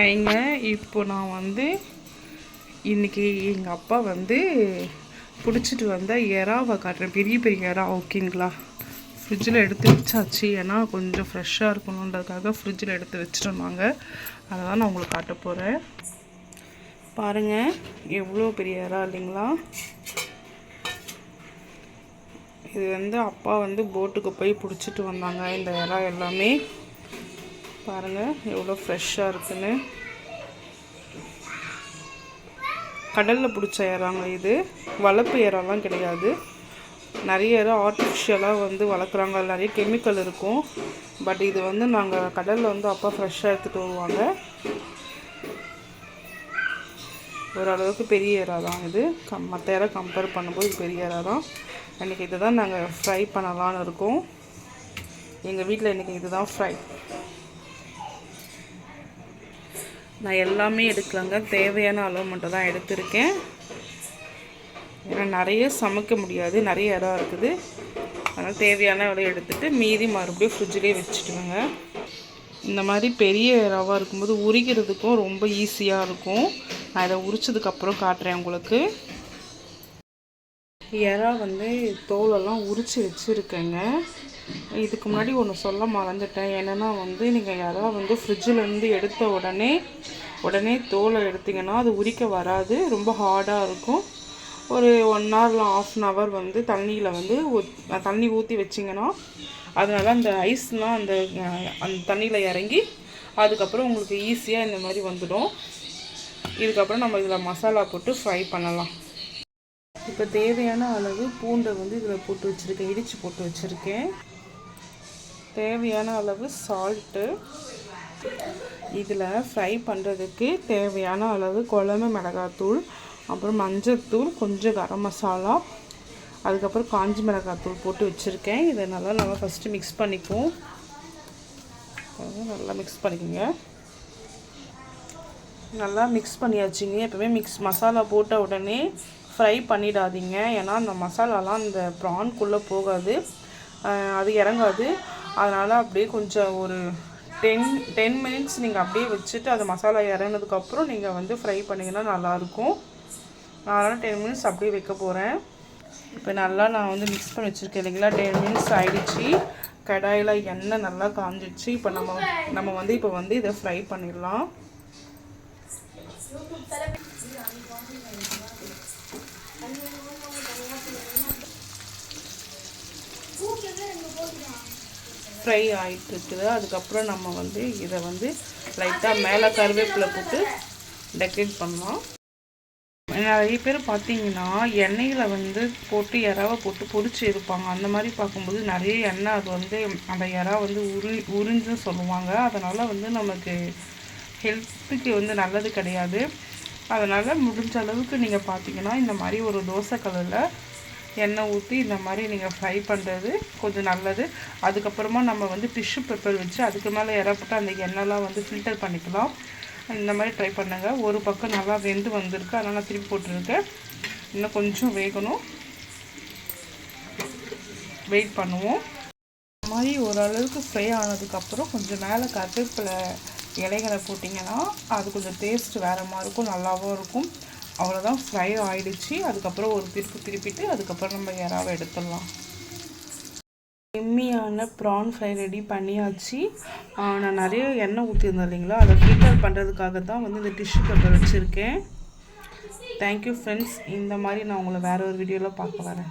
வைங்க இப்போ நான் வந்து இன்னைக்கு எங்கள் அப்பா வந்து பிடிச்சிட்டு வந்த எறாவை காட்டுறேன். பெரிய பெரிய எறா ஓகேங்களா? ஃப்ரிட்ஜில் எடுத்து வச்சாச்சு. ஏன்னா கொஞ்சம் ஃப்ரெஷ்ஷாக இருக்கணுன்றதுக்காக ஃப்ரிட்ஜில் எடுத்து வச்சுருந்தாங்க அதை தான் நான் உங்களுக்கு காட்ட போகிறேன் பாருங்கள் எவ்வளோ பெரிய இறா இல்லைங்களா? இது வந்து அப்பா வந்து போட்டுக்கு போய் பிடிச்சிட்டு வந்தாங்க. இந்த இறா எல்லாமே. பாருங்கள் எவ்வளோ ஃப்ரெஷ்ஷாக இருக்குன்னு. கடலில் பிடிச்ச இறாங்க இது. வளர்ப்பு இறாலாம் கிடையாது. நிறைய இடம் ஆர்டிஃபிஷியலாக வந்து வளர்க்குறாங்க. நிறைய கெமிக்கல் இருக்கும். பட் இது வந்து நாங்கள் கடலில் வந்து அப்பா ஃப்ரெஷ்ஷாக எடுத்துகிட்டு வருவாங்க. ஓரளவுக்கு பெரிய இறா தான் இது. கம் மற்ற இறா கம்பேர் பண்ணும்போது பெரிய இறா தான். இன்றைக்கி இதை தான் நாங்கள் ஃப்ரை பண்ணலான்னு இருக்கோம். எங்கள் வீட்டில் இன்றைக்கி இது தான் ஃப்ரை நான் எல்லாமே எடுக்கலாங்க. தேவையான அளவு மட்டும் தான் எடுத்திருக்கேன். ஏன்னா நிறைய சமைக்க முடியாது. நிறைய இடம் இருக்குது. அதனால் தேவையான அளவு எடுத்துகிட்டு மீதி மறுபடியும் ஃப்ரிட்ஜிலே வச்சுட்டுவேங்க. இந்த மாதிரி பெரிய ரவா இருக்கும்போது உரிக்கிறதுக்கும் ரொம்ப ஈஸியாக இருக்கும். நான் இதை உரிச்சதுக்கப்புறம் காட்டுறேன் உங்களுக்கு. இறா வந்து தோலெல்லாம் உரித்து வச்சுருக்கேங்க. இதுக்கு முன்னாடி ஒன்று சொல்ல மறந்துட்டேன். என்னென்னா வந்து நீங்கள் யாராவது வந்து ஃப்ரிட்ஜிலேருந்து எடுத்த உடனே உடனே தோலை எடுத்திங்கன்னா அது உரிக்க வராது. ரொம்ப ஹார்டாக இருக்கும். ஒரு one hour of an hour வந்து தண்ணியில் வந்து தண்ணி ஊற்றி வச்சிங்கன்னா அதனால அந்த ஐஸ்லாம் அந்த அந்த தண்ணியில் இறங்கி அதுக்கப்புறம் உங்களுக்கு ஈஸியாக இந்த மாதிரி வந்துடும். இதுக்கப்புறம் நம்ம இதில் மசாலா போட்டு ஃப்ரை பண்ணலாம். இப்போ தேவையான அளவு பூண்டை வந்து இதில் போட்டு வச்சுருக்கேன். இடித்து போட்டு வச்சுருக்கேன். தேவையான அளவு சால்ட்டு இதில் ஃப்ரை பண்ணுறதுக்கு தேவையான அளவு குழம்பு மிளகாத்தூள் அப்புறம் மஞ்சத்தூள் கொஞ்சம் கரம் மசாலா அதுக்கப்புறம் காஞ்சி மிளகாத்தூள் போட்டு வச்சுருக்கேன். இதை நல்லா நம்ம ஃபஸ்ட்டு மிக்ஸ் பண்ணிக்குவோம். நல்லா மிக்ஸ் பண்ணிக்கோங்க. நல்லா மிக்ஸ் பண்ணியாச்சுங்க. எப்போவுமே மிக்ஸ் மசாலா போட்ட உடனே ஃப்ரை பண்ணிடாதீங்க. ஏன்னா அந்த மசாலாலாம் அந்த ப்ரான்குள்ளே போகாது. அது இறங்காது. அதனால் அப்படியே கொஞ்சம் ஒரு டென் டென் மினிட்ஸ் நீங்கள் அப்படியே வச்சுட்டு அது மசாலா இறங்கினதுக்கப்புறம் நீங்கள் வந்து ஃப்ரை பண்ணிங்கன்னா நல்லாயிருக்கும். அதனால் டென் மினிட்ஸ் அப்படியே வைக்க போகிறேன் இப்போ நல்லா நான் வந்து மிக்ஸ் பண்ணி வச்சுருக்கேன் இல்லைங்களா? டென் மினிட்ஸ் ஆகிடுச்சி கடாயில் எண்ணெய் நல்லா காஞ்சிடுச்சு. இப்போ நம்ம நம்ம வந்து இப்போ வந்து இதை ஃப்ரை பண்ணிடலாம். ஃப்ரை ஆகிட்டு இருக்குது அதுக்கப்புறம் நம்ம வந்து இதை வந்து லைட்டாக மேலே கருவேப்பிலை போட்டு டெக்கரேட் பண்ணலாம். நிறைய பேர் பார்த்தீங்கன்னா எண்ணெயில் வந்து போட்டு இறாவை போட்டு பொறிச்சு இருப்பாங்க அந்த மாதிரி பார்க்கும்போது நிறைய எண்ணெய் அது வந்து அந்த இறா வந்து உரி உறிஞ்சுன்னு சொல்லுவாங்க. அதனால் வந்து நமக்கு ஹெல்த்துக்கு வந்து நல்லது கிடையாது. அதனால் முடிஞ்ச அளவுக்கு நீங்கள் பார்த்தீங்கன்னா இந்த மாதிரி ஒரு தோசை கலரில் எண்ணெய் ஊற்றி இந்த மாதிரி நீங்கள் ஃப்ரை பண்ணுறது கொஞ்சம் நல்லது. அதுக்கப்புறமா நம்ம வந்து டிஷ்யூ பேப்பர் வச்சு அதுக்கு மேலே இறப்பட்டு அந்த எண்ணெய்லாம் வந்து ஃபில்டர் பண்ணிக்கலாம். இந்த மாதிரி ட்ரை பண்ணுங்கள் ஒரு பக்கம் நல்லா வெந்து வந்திருக்கு. அதனால் நான் திருப்பி போட்டுருக்கேன். இன்னும் கொஞ்சம் வேகணும். வெயிட் பண்ணுவோம். இந்த மாதிரி ஓரளவுக்கு ஃப்ரை ஆனதுக்கப்புறம் கொஞ்சம் மேலே கருவேப்பிலை இலைகளை போட்டிங்கன்னா அது கொஞ்சம் டேஸ்ட் வேறு மாதிரி இருக்கும். நல்லாவும் இருக்கும். அவ்வளோதான் ஃப்ரை ஆகிடுச்சு அதுக்கப்புறம் ஒரு திருப்பி திருப்பிட்டு அதுக்கப்புறம் நம்ம இறாவை எடுத்துடலாம். எம்மியான ப்ரான் ஃப்ரை ரெடி பண்ணியாச்சு. நான் நிறைய எண்ணெய் ஊற்றிருந்தேன் இல்லைங்களா? அதை ஃபில்டர் பண்ணுறதுக்காக தான் வந்து இந்த டிஷ்யூ பேப்பர் வச்சுருக்கேன். தேங்க்யூ ஃப்ரெண்ட்ஸ் இந்த மாதிரி நான் உங்களை வேறு ஒரு வீடியோவில் பார்க்க வரேன்.